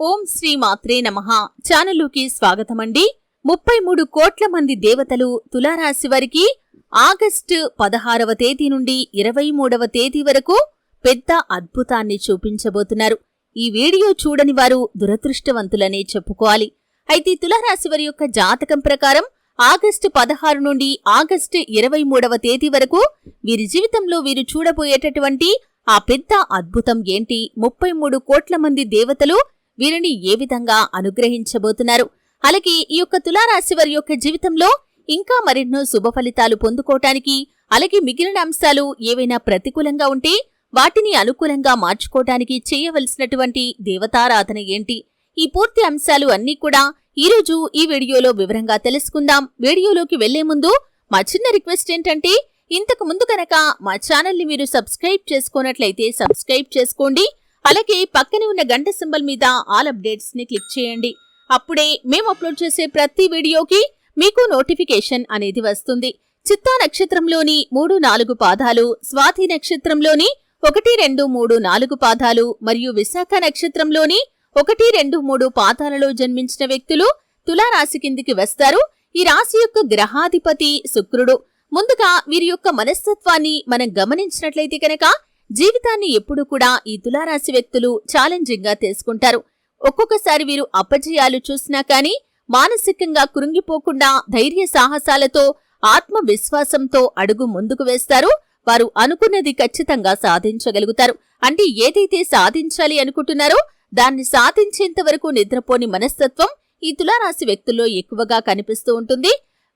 ఓం శ్రీ మాత్రే నమ. ఛానల్లోకి స్వాగతమండి. ముప్పై మూడు కోట్ల మంది దేవతలు తులారాశి వారికి ఆగస్టు పదహారవ తేదీ నుండి ఇరవై మూడవ తేదీ వరకు పెద్ద అద్భుతాన్ని చూపించబోతున్నారు. ఈ వీడియో చూడని వారు దురదృష్టవంతులనే చెప్పుకోవాలి. అయితే తులారాశి వారి యొక్క జాతకం ప్రకారం ఆగస్టు పదహారు నుండి ఆగస్టు ఇరవై మూడవ తేదీ వరకు వీరి జీవితంలో వీరు చూడబోయేటటువంటి ఆ పెద్ద అద్భుతం ఏంటి? ముప్పై మూడు కోట్ల మంది దేవతలు వీరిని ఏ విధంగా అనుగ్రహించబోతున్నారు? అలాగే ఈ యొక్క తులారాశి వారి యొక్క జీవితంలో ఇంకా మరెన్నో శుభ ఫలితాలు పొందుకోవటానికి అలాగే మిగిలిన అంశాలు ఏవైనా ప్రతికూలంగా ఉంటే వాటిని అనుకూలంగా మార్చుకోవటానికి చేయవలసినటువంటి దేవతారాధన ఏంటి? ఈ పూర్తి అంశాలు అన్నీ కూడా ఈరోజు ఈ వీడియోలో వివరంగా తెలుసుకుందాం. వీడియోలోకి వెళ్ళే ముందు మా చిన్న రిక్వెస్ట్ ఏంటంటే ఇంతకు ముందు కనుక మా ఛానల్ని మీరు సబ్స్క్రైబ్ చేసుకున్నట్లయితే సబ్స్క్రైబ్ చేసుకోండి. అలాగే పక్కనే ఉన్న గంట సింబల్ మీద ఆల్ అప్డేట్స్ని క్లిక్ చేయండి. అప్పుడే మేము అప్లోడ్ చేసే ప్రతి వీడియోకి మీకు నోటిఫికేషన్ అనేది వస్తుంది. చిత్తా నక్షత్రంలోని మూడు నాలుగు పాదాలు స్వాతి నక్షత్రంలోని ఒకటి రెండు మూడు నాలుగు పాదాలు మరియు విశాఖ నక్షత్రంలోని ఒకటి రెండు మూడు పాదాలలో జన్మించిన వ్యక్తులు తులారాశి కిందికి వస్తారు. ఈ రాశి యొక్క గ్రహాధిపతి శుక్రుడు. ముందుగా వీరి యొక్క మనస్తత్వాన్ని మనం గమనించినట్లయితే కనుక జీవితాన్ని ఎప్పుడూ కూడా ఈ తులారాశి వ్యక్తులు ఛాలెంజింగ్గా తీసుకుంటారు. ఒక్కొక్కసారి వీరు అపజయాలు చూసినా కాని మానసికంగా కృంగిపోకుండా ధైర్య సాహసాలతో ఆత్మవిశ్వాసంతో అడుగు ముందుకు వేస్తారు. వారు అనుకున్నది ఖచ్చితంగా సాధించగలుగుతారు. అంటే ఏదైతే సాధించాలి అనుకుంటున్నారో దాన్ని సాధించేంత వరకు నిద్రపోని మనస్తత్వం ఈ తులారాశి వ్యక్తుల్లో ఎక్కువగా కనిపిస్తూ ఉంటుంది.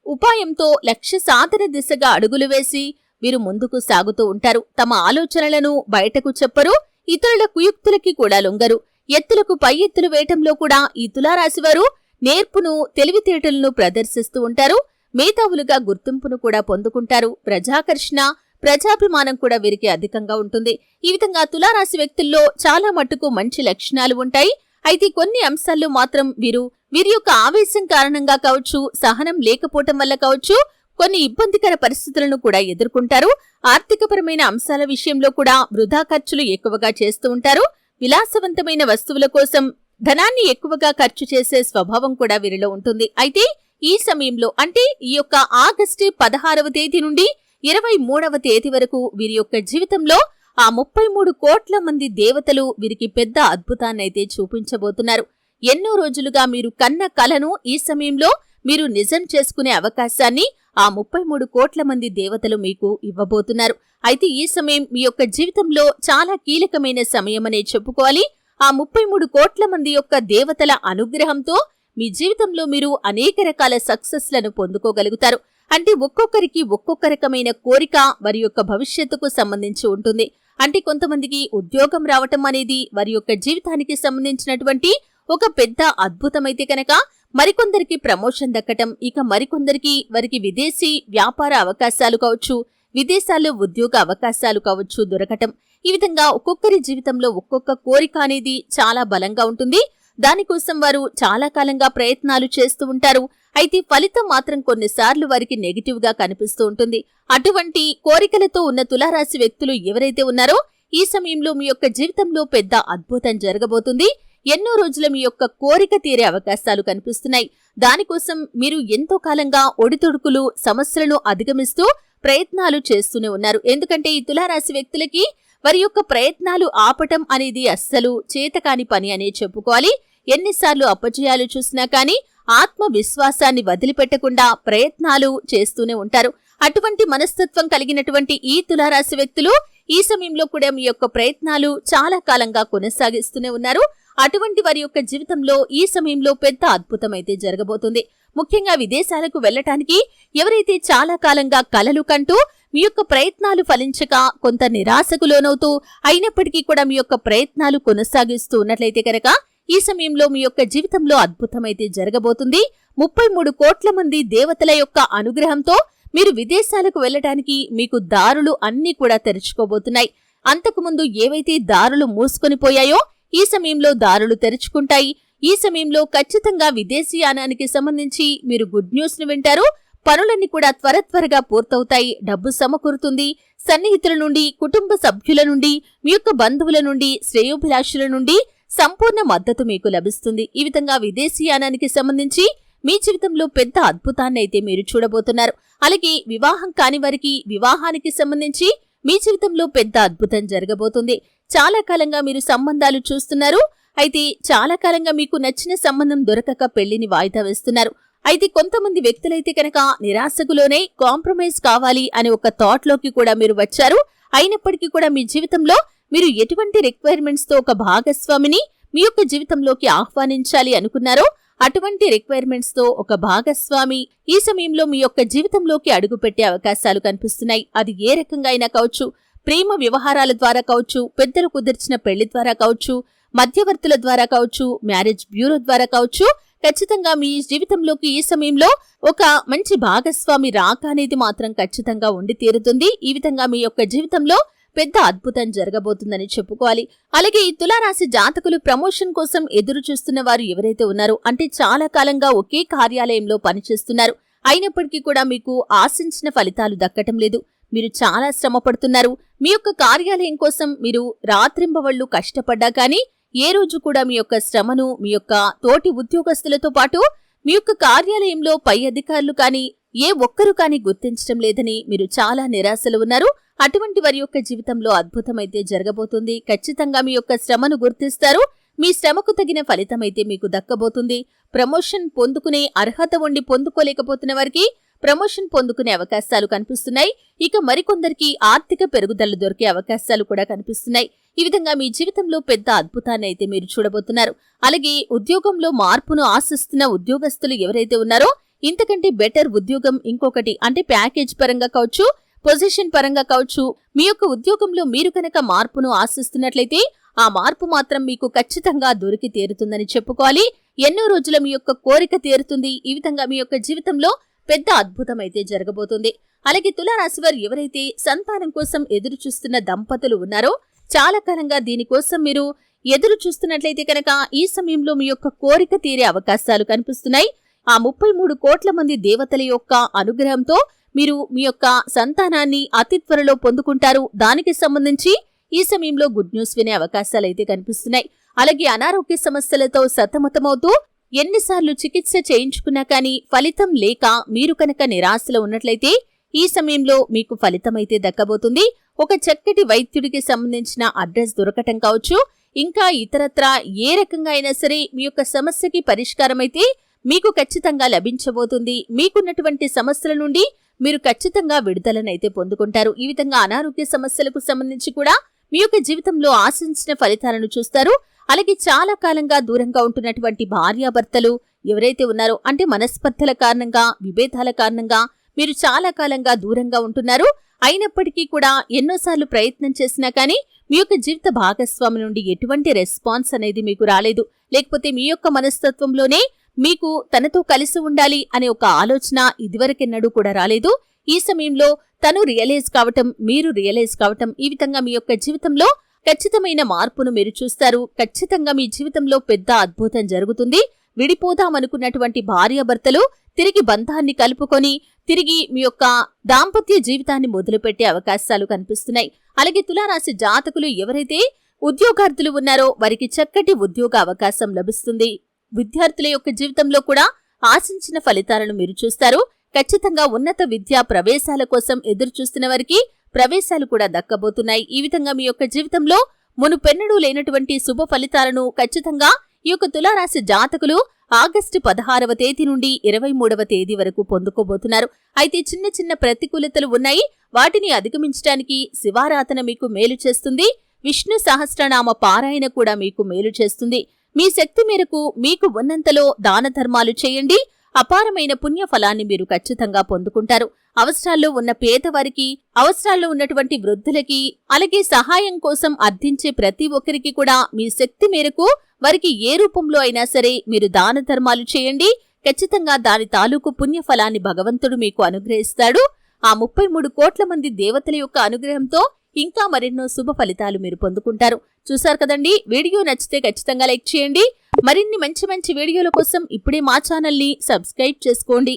ఉపాయంతో లక్ష్య సాధన దిశగా అడుగులు వేసి వీరు ముందుకు సాగుతూ ఉంటారు. తమ ఆలోచనలను బయటకు చెప్పరు. ఇతరుల కుయుక్తులకి కూడా లొంగరు. ఎత్తులకు పై ఎత్తులు వేయటంలో కూడా ఈ తులారాశివారు నేర్పును తెలివితేటలను ప్రదర్శిస్తూ ఉంటారు. మేధావులుగా గుర్తింపును కూడా పొందుకుంటారు. ప్రజాకర్షణ ప్రజాభిమానం కూడా వీరికి అధికంగా ఉంటుంది. ఈ విధంగా తులారాశి వ్యక్తుల్లో చాలా మట్టుకు మంచి లక్షణాలు ఉంటాయి. అయితే కొన్ని అంశాల్లో మాత్రం వీరు వీరి యొక్క ఆవేశం కారణంగా కావచ్చు సహనం లేకపోవటం వల్ల కావచ్చు కొన్ని ఇబ్బందికర పరిస్థితులను కూడా ఎదుర్కొంటారు. ఆర్థికపరమైన అంశాల విషయంలో కూడా వృధా ఖర్చులు ఎక్కువగా చేస్తూ ఉంటారు. విలాసవంతమైన వస్తువుల కోసం ధనాన్ని ఎక్కువగా ఖర్చు చేసే స్వభావం కూడా వీరిలో ఉంటుంది. అయితే ఈ సమయంలో అంటే ఈ యొక్క ఆగస్టు పదహారవ తేదీ నుండి ఇరవై మూడవ తేదీ వరకు వీరి యొక్క జీవితంలో ఆ ముప్పై మూడు కోట్ల మంది దేవతలు వీరికి పెద్ద అద్భుతాన్నైతే చూపించబోతున్నారు. ఎన్నో రోజులుగా మీరు కన్న కలను ఈ సమయంలో మీరు నిజం చేసుకునే అవకాశాన్ని ఆ ముప్పై మూడు కోట్ల మంది దేవతలు మీకు ఇవ్వబోతున్నారు. అయితే ఈ సమయం మీ యొక్క జీవితంలో చాలా కీలకమైన సమయమనే చెప్పుకోవాలి. ఆ ముప్పై మూడు కోట్ల మంది యొక్క దేవతల అనుగ్రహంతో మీ జీవితంలో మీరు అనేక రకాల సక్సెస్లను పొందుకోగలుగుతారు. అంటే ఒక్కొక్కరికి ఒక్కొక్క రకమైన కోరిక వారి యొక్క భవిష్యత్తుకు సంబంధించి ఉంటుంది. అంటే కొంతమందికి ఉద్యోగం రావటం అనేది వారి యొక్క జీవితానికి సంబంధించినటువంటి ఒక పెద్ద అద్భుతమైతే కనుక మరికొందరికి ప్రమోషన్ దక్కటం ఇక మరికొందరికి వారికి విదేశీ వ్యాపార అవకాశాలు కావచ్చు విదేశాల్లో ఉద్యోగ అవకాశాలు కావచ్చు దొరకటం. ఈ విధంగా ఒక్కొక్కరి జీవితంలో ఒక్కొక్క కోరిక అనేది చాలా బలంగా ఉంటుంది. దానికోసం వారు చాలా కాలంగా ప్రయత్నాలు చేస్తూ ఉంటారు. అయితే ఫలితం మాత్రం కొన్నిసార్లు వారికి నెగిటివ్గా కనిపిస్తూ ఉంటుంది. అటువంటి కోరికలతో ఉన్న తులారాశి వ్యక్తులు ఎవరైతే ఉన్నారో ఈ సమయంలో మీ యొక్క జీవితంలో పెద్ద అద్భుతం జరగబోతుంది. ఎన్నో రోజుల మీ యొక్క కోరిక తీరే అవకాశాలు కనిపిస్తున్నాయి. దానికోసం మీరు ఎంతో కాలంగా ఒడితొడుకులు సమస్యలను అధిగమిస్తూ ప్రయత్నాలు చేస్తూనే ఉన్నారు. ఎందుకంటే ఈ తులారాశి వ్యక్తులకి వారి యొక్క ప్రయత్నాలు ఆపటం అనేది అస్సలు చేతకాని పని అనే చెప్పుకోవాలి. ఎన్నిసార్లు అప్పజయాలు చూసినా కానీ ఆత్మవిశ్వాసాన్ని వదిలిపెట్టకుండా ప్రయత్నాలు చేస్తూనే ఉంటారు. అటువంటి మనస్తత్వం కలిగినటువంటి ఈ తులారాశి వ్యక్తులు ఈ సమయంలో కూడా మీ యొక్క ప్రయత్నాలు చాలా కాలంగా కొనసాగిస్తూనే ఉన్నారు. అటువంటి వారి యొక్క జీవితంలో ఈ సమయంలో పెద్ద అద్భుతమైతే జరగబోతుంది. ముఖ్యంగా విదేశాలకు వెళ్ళటానికి ఎవరైతే చాలా కాలంగా కలలు కంటూ మీ యొక్క ప్రయత్నాలు ఫలించక కొంత నిరాశకు లోనవుతూ అయినప్పటికీ కూడా మీ యొక్క ప్రయత్నాలు కొనసాగిస్తూ ఉన్నట్లయితే కనుక ఈ సమయంలో మీ యొక్క జీవితంలో అద్భుతమైతే జరగబోతుంది. ముప్పై మూడు కోట్ల మంది దేవతల యొక్క అనుగ్రహంతో మీరు విదేశాలకు వెళ్ళటానికి మీకు దారులు అన్నీ కూడా తెరుచుకోబోతున్నాయి. అంతకుముందు ఏవైతే దారులు మూసుకొని పోయాయో ఈ సమయంలో దారులు తెరుచుకుంటాయి. ఈ సమయంలో ఖచ్చితంగా విదేశీయానానికి సంబంధించి మీరు గుడ్ న్యూస్ను వింటారు. పనులన్నీ కూడా త్వర త్వరగా పూర్తవుతాయి. డబ్బు సమకూరుతుంది. సన్నిహితుల నుండి కుటుంబ సభ్యుల నుండి మీ యొక్క బంధువుల నుండి శ్రేయోభిలాషుల నుండి సంపూర్ణ మద్దతు మీకు లభిస్తుంది. ఈ విధంగా విదేశీయానానికి సంబంధించి మీ జీవితంలో పెద్ద అద్భుతాన్ని అయితే మీరు చూడబోతున్నారు. అలాగే వివాహం కాని వారికి వివాహానికి సంబంధించి మీ జీవితంలో పెద్ద అద్భుతం జరగబోతుంది. చాలా కాలంగా మీరు సంబంధాలు చూస్తున్నారు. అయితే చాలా కాలంగా మీకు నచ్చిన సంబంధం దొరకక పెళ్ళిని వాయిదా వేస్తున్నారు. అయితే కొంతమంది వ్యక్తులైతే కనుక నిరాశకులోనే కాంప్రమైజ్ కావాలి అనే ఒక థాట్లోకి కూడా మీరు వచ్చారు. అయినప్పటికీ కూడా మీ జీవితంలో మీరు ఎటువంటి రిక్వైర్మెంట్స్తో ఒక భాగస్వామిని మీ యొక్క జీవితంలోకి ఆహ్వానించాలి అనుకున్నారో అటువంటి రిక్వైర్మెంట్స్తో ఒక భాగస్వామి ఈ సమయంలో మీ యొక్క జీవితంలోకి అడుగుపెట్టే అవకాశాలు కనిపిస్తున్నాయి. అది ఏ రకంగా అయినా కావచ్చు ప్రేమ వ్యవహారాల ద్వారా కావచ్చు పెద్దలు కుదిర్చిన పెళ్ళి ద్వారా కావచ్చు మధ్యవర్తుల ద్వారా కావచ్చు మ్యారేజ్ బ్యూరో ద్వారా కావచ్చు ఖచ్చితంగా మీ జీవితంలోకి ఈ సమయంలో ఒక మంచి భాగస్వామి రాక అనేది మాత్రం ఖచ్చితంగా ఉండి తీరుతుంది. ఈ విధంగా మీ యొక్క జీవితంలో పెద్ద అద్భుతం జరగబోతుందని చెప్పుకోవాలి. అలాగే ఈ తులారాశి జాతకులు ప్రమోషన్ కోసం ఎదురు చూస్తున్న వారు ఎవరైతే ఉన్నారో అంటే చాలా కాలంగా ఒకే కార్యాలయంలో పనిచేస్తున్నారు. అయినప్పటికీ కూడా మీకు ఆశించిన ఫలితాలు దక్కటం లేదు. మీరు చాలా శ్రమ పడుతున్నారు. మీ యొక్క కార్యాలయం కోసం మీరు రాత్రింబవళ్ళు కష్టపడ్డా కానీ ఏ రోజు కూడా మీ యొక్క శ్రమను మీ యొక్క తోటి ఉద్యోగస్తులతో పాటు మీ యొక్క కార్యాలయంలో పై అధికారులు కానీ ఏ ఒక్కరు కానీ గుర్తించడం లేదని మీరు చాలా నిరాశలు ఉన్నారు. అటువంటి వారి యొక్క జీవితంలో అద్భుతమైతే జరగబోతుంది. ఖచ్చితంగా మీ యొక్క శ్రమను గుర్తిస్తారు. మీ శ్రమకు తగిన ఫలితమైతే మీకు దక్కబోతుంది. ప్రమోషన్ పొందుకునే అర్హత ఉండి పొందుకోలేకపోతున్న వారికి ప్రమోషన్ పొందుకునే అవకాశాలు కనిపిస్తున్నాయి. ఇక మరికొందరికి ఆర్థిక పెరుగుదల దొరికే అవకాశాలు కూడా కనిపిస్తున్నాయి. ఈ విధంగా మీ జీవితంలో పెద్ద అద్భుతాన్ని అయితే మీరు చూడబోతున్నారు. అలాగే ఉద్యోగంలో మార్పును ఆశిస్తున్న ఉద్యోగస్తులు ఎవరైతే ఉన్నారో ఇంతకంటే బెటర్ ఉద్యోగం ఇంకొకటి. అంటే ప్యాకేజ్ పరంగా కావచ్చు పొజిషన్ పరంగా కావచ్చు మీ యొక్క ఉద్యోగంలో మీరు కనుక మార్పును ఆశిస్తున్నట్లయితే ఆ మార్పు మాత్రం మీకు ఖచ్చితంగా దొరికి తీరుతుందని చెప్పుకోవాలి. ఎన్నో రోజుల మీ యొక్క కోరిక తీరుతుంది. ఈ విధంగా మీ యొక్క జీవితంలో పెద్ద అద్భుతం అయితే జరగబోతుంది. అలాగే తులారాశి వారు ఎవరైతే సంతానం కోసం ఎదురు చూస్తున్న దంపతులు ఉన్నారో చాలా కాలంగా దీనికోసం మీరు ఎదురు చూస్తున్నట్లయితే కనుక ఈ సమయంలో మీ యొక్క కోరిక తీరే అవకాశాలు కనిపిస్తున్నాయి. ఆ ముప్పై మూడు కోట్ల మంది దేవతల యొక్క అనుగ్రహంతో మీరు మీ యొక్క సంతానాన్ని అతి త్వరలో పొందుకుంటారు. దానికి సంబంధించి ఈ సమయంలో గుడ్ న్యూస్ వినే అవకాశాలైతే కనిపిస్తున్నాయి. అలాగే అనారోగ్య సమస్యలతో సతమతమవుతూ ఎన్నిసార్లు చికిత్స చేయించుకున్నా కానీ ఫలితం లేక మీరు కనుక నిరాశలో ఉన్నట్లయితే ఈ సమయంలో మీకు ఫలితమైతే దక్కబోతుంది. ఒక చక్కటి వైద్యుడికి సంబంధించిన అడ్రస్ దొరకటం కావచ్చు. ఇంకా ఇతరత్రా ఏ రకంగా అయినా సరే మీ యొక్క సమస్యకి పరిష్కారమైతే మీకు ఖచ్చితంగా లభించబోతుంది. మీకున్నటువంటి సమస్యల నుండి మీరు ఖచ్చితంగా విడుదలనైతే పొందుకుంటారు. ఈ విధంగా అనారోగ్య సమస్యలకు సంబంధించి కూడా మీ యొక్క జీవితంలో ఆశించిన ఫలితాలను చూస్తారు. అలాగే చాలా కాలంగా దూరంగా ఉంటున్నటువంటి భార్యాభర్తలు ఎవరైతే ఉన్నారో అంటే మనస్పర్ధల కారణంగా విభేదాల కారణంగా మీరు చాలా కాలంగా దూరంగా ఉంటున్నారు. అయినప్పటికీ కూడా ఎన్నోసార్లు ప్రయత్నం చేసినా కానీ మీ యొక్క జీవిత భాగస్వామి నుండి ఎటువంటి రెస్పాన్స్ అనేది మీకు రాలేదు. లేకపోతే మీ యొక్క మనస్తత్వంలోనే మీకు తనతో కలిసి ఉండాలి అనే ఒక ఆలోచన ఇదివరకెన్నడూ కూడా రాలేదు. ఈ సమయంలో తను రియలైజ్ కావటం మీరు రియలైజ్ కావటం ఈ విధంగా మీ యొక్క జీవితంలో ఖచ్చితమైన మార్పును మీరు చూస్తారు. ఖచ్చితంగా మీ జీవితంలో పెద్ద అద్భుతం జరుగుతుంది. విడిపోదామనుకున్నటువంటి భార్యాభర్తలు తిరిగి బంధాన్ని కలుపుకొని తిరిగి మీ యొక్క దాంపత్య జీవితాన్ని మొదలుపెట్టే అవకాశాలు కనిపిస్తున్నాయి. అలాగే తులారాశి జాతకులు ఎవరైతే ఉద్యోగార్థులు ఉన్నారో వారికి చక్కటి ఉద్యోగ అవకాశం లభిస్తుంది. విద్యార్థుల యొక్క జీవితంలో కూడా ఆశించిన ఫలితాలను మీరు చూస్తారు. ఖచ్చితంగా ఉన్నత విద్యా ప్రవేశాల కోసం ఎదురు చూస్తున్న వారికి ప్రవేశాలు కూడా దక్కబోతున్నాయి. ఈ విధంగా మీ యొక్క జీవితంలో మునుపెన్నడూ లేనటువంటి శుభ ఫలితాలను ఖచ్చితంగా ఈ యొక్క తులారాశి జాతకులు ఆగస్టు పదహారవ తేదీ నుండి ఇరవై మూడవ తేదీ వరకు పొందుకోబోతున్నారు. అయితే చిన్న చిన్న ప్రతికూలతలు ఉన్నాయి. వాటిని అధిగమించడానికి శివారాధన మీకు మేలు చేస్తుంది. విష్ణు సహస్రనామ పారాయణ కూడా మీకు మేలు చేస్తుంది. మీ శక్తి మేరకు మీకు ఉన్నంతలో దాన ధర్మాలు చేయండి. అపారమైన పుణ్యఫలాన్ని మీరు ఖచ్చితంగా పొందుకుంటారు. అవసరాల్లో ఉన్న పేదవారికి అవసరాల్లో ఉన్నటువంటి వృద్ధులకి అలాగే సహాయం కోసం అర్థించే ప్రతి ఒక్కరికి కూడా మీ శక్తి మేరకు వారికి ఏ రూపంలో అయినా సరే మీరు దాన ధర్మాలు చేయండి. ఖచ్చితంగా దాని తాలూకు పుణ్యఫలాన్ని భగవంతుడు మీకు అనుగ్రహిస్తాడు. ఆ ముప్పై మూడు కోట్ల మంది దేవతల యొక్క అనుగ్రహంతో ఇంకా మరెన్నో శుభ ఫలితాలు మీరు పొందుకుంటారు. చూశారు కదండి? వీడియో నచ్చితే ఖచ్చితంగా లైక్ చేయండి. మరిన్ని మంచి మంచి వీడియోల కోసం ఇప్పుడే మా ఛానల్ని సబ్స్క్రైబ్ చేసుకోండి.